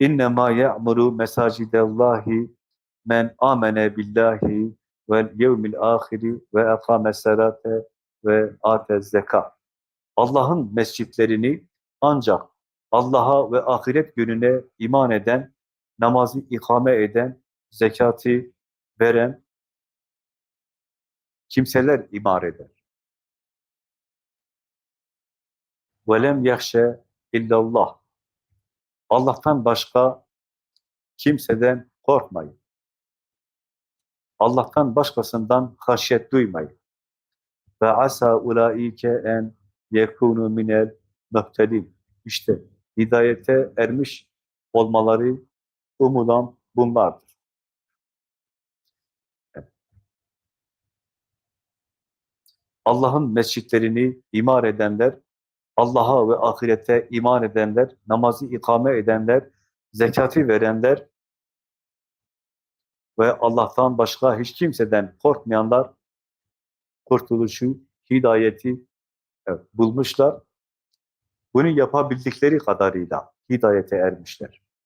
İnnemâ ye'muru mesacidellahi men amene billahi vel yevmil ahiri ve ekame serate ve ate zeka. Allah'ın mescitlerini ancak Allah'a ve ahiret gününe iman eden, namazı ikame eden, zekatı veren kimseler imar eder. وَلَمْ يَخْشَ illallah. Allah'tan başka kimseden korkmayın. Allah'tan başkasından haşyet duymayın. Ve asa ulaike en yekunu minel muhtedin. İşte hidayete ermiş olmaları umulan bunlardır. Allah'ın mescitlerini imar edenler, Allah'a ve ahirete iman edenler, namazı ikame edenler, zekatı verenler ve Allah'tan başka hiç kimseden korkmayanlar kurtuluşu, hidayeti evet, bulmuşlar. Bunu yapabildikleri kadarıyla hidayete ermişler.